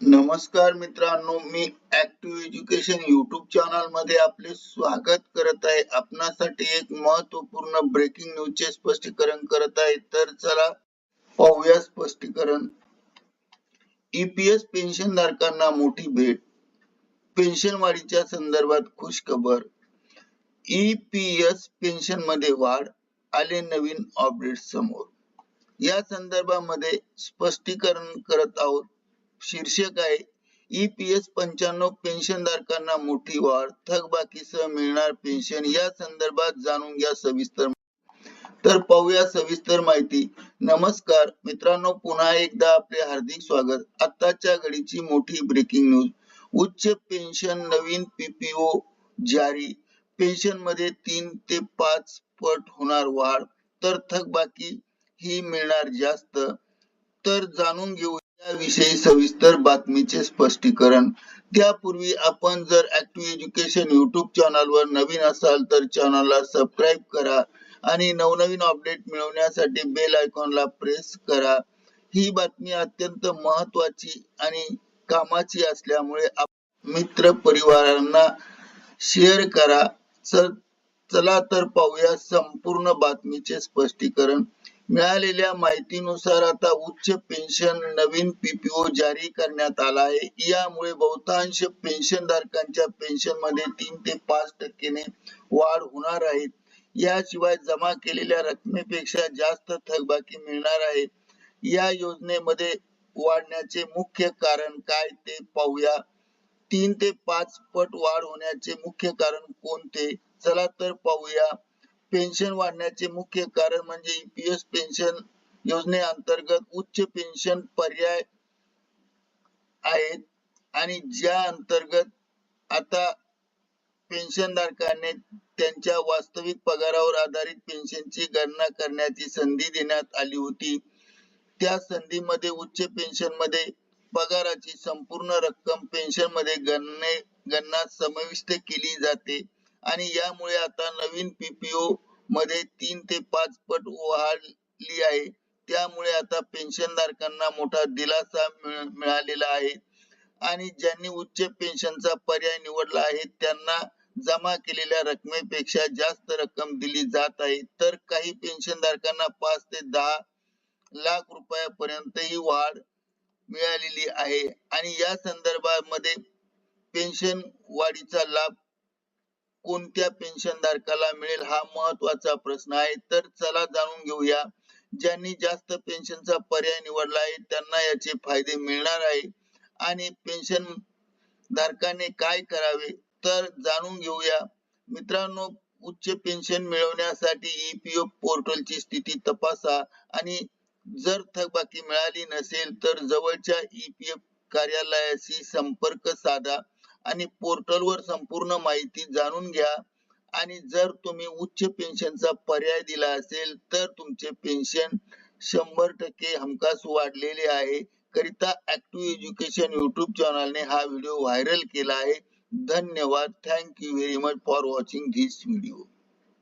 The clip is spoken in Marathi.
नमस्कार मित्रांनो मी ऍक्टिव्ह एज्युकेशन युट्यूब चॅनलमध्ये आपले स्वागत करत आहे. आपणासाठी एक महत्त्वपूर्ण ब्रेकिंग न्यूज चे स्पष्टीकरण करत आहे. तर चला पाहूया स्पष्टीकरण. ईपीएस पेन्शन धारकांना मोठी भेट. पेन्शन वाढीच्या संदर्भात खुश खबर ईपीएस पेन्शनमध्ये वाढ आले नवीन अपडेट समोर. या संदर्भामध्ये स्पष्टीकरण करत आहोत. शीर्षक आहे ईपीएस पंच्याण्णव पेन्शन धारकांना मोठी वाढ थकबाकीसह मिळणार पेन्शन या संदर्भात जाणून घ्या सविस्तर तर पाहूया सविस्तर माहिती. नमस्कार मित्रांनो पुन्हा एकदा आपले हार्दिक स्वागत. आताच्या घडीची मोठी ब्रेकिंग न्यूज उच्च पेन्शन नवीन पीपीओ जारी. पेन्शनमध्ये तीन ते पाच पट होणार वाढ तर थकबाकी ही मिळणार जास्त. तर जाणून घेऊ याविषयी सविस्तर बातमीचे स्पष्टीकरण. त्यापूर्वी आपण जर ऍक्टिव्ह एज्युकेशन युट्यूब चॅनलवर नवीन असाल तर चॅनलला सबस्क्राईब करा आणि नवनवीन अपडेट मिळवण्यासाठी बेल आयकॉनला प्रेस करा. ही बातमी अत्यंत महत्वाची आणि कामाची असल्यामुळे मित्र परिवारांना शेअर करा. चला तर पाहूया संपूर्ण बातमीचे स्पष्टीकरण. मिळालेल्या माहितीनुसार आता उच्च पेन्शन नवीन पीपीओ जारी करण्यात आला आहे. यामुळे बहुतांश पेन्शन धारकांच्या पेन्शनमध्ये तीन ते पाच टक्केने वाढ होणार आहे. याशिवाय जमा केलेल्या रकमेपेक्षा जास्त थकबाकी मिळणार आहे. या योजनेमध्ये वाढण्याचे मुख्य कारण काय ते पाहूया. तीन ते पाच पट वाढ होण्याचे मुख्य कारण कोणते? चला तर पाहूया. पेन्शन वाढण्याचे मुख्य कारण म्हणजे ईपीएस पेन्शन योजनेअंतर्गत उच्च पेन्शन पर्याय आहेत. आणि ज्या अंतर्गत आता पेन्शनधारकांनी त्यांच्या वास्तविक पगारावर आधारित पेन्शनची गणना करण्याची संधी देण्यात आली होती. त्या संधीमध्ये उच्च पेन्शनमध्ये पगाराची संपूर्ण रक्कम पेन्शनमध्ये गणने गणना समाविष्ट केली जाते. आणि यामुळे आता नवीन पीपीओ मध्ये तीन ते पाच पट वाढली आहे. त्यामुळे आता पेन्शन धारकांना मोठा दिलासा मिळालेला आहे. आणि ज्यांनी उच्च पेन्शनचा पर्याय निवडला आहे त्यांना जमा केलेल्या रकमेपेक्षा जास्त रक्कम दिली जात आहे. तर काही पेन्शन धारकांना पाच ते दहा लाख रुपयापर्यंत ही वाढ मिळालेली आहे. आणि या संदर्भामध्ये पेन्शन वाढीचा लाभ कोणत्या पेन्शन धारकाला मिळेल हा महत्त्वाचा प्रश्न आहे. तर चला जाणून घेऊया. ज्यांनी जास्त पेन्शनचा पर्याय निवडला आहे त्यांना याचे फायदे मिळणार आहे. आणि पेन्शन धारकाने काय करावे तर जाणून घेऊया. मित्रांनो उच्च पेन्शन मिळवण्यासाठी ईपीओ पोर्टलची स्थिती तपासा. आणि जर थकबाकी मिळाली नसेल तर जवळच्या ईपीएफ कार्यालयाशी संपर्क साधा. आणि पोर्टलवर संपूर्ण माहिती जाणून घ्या. आणि जर तुम्ही उच्च पेन्शनचा पर्याय दिला असेल तर तुमचे पेन्शन शंभर टक्के हमखास वाढलेले आहे. करिता ऍक्टिव्ह एज्युकेशन युट्यूब चॅनलने हा व्हिडिओ व्हायरल केला आहे. धन्यवाद. Thank you very much for watching this video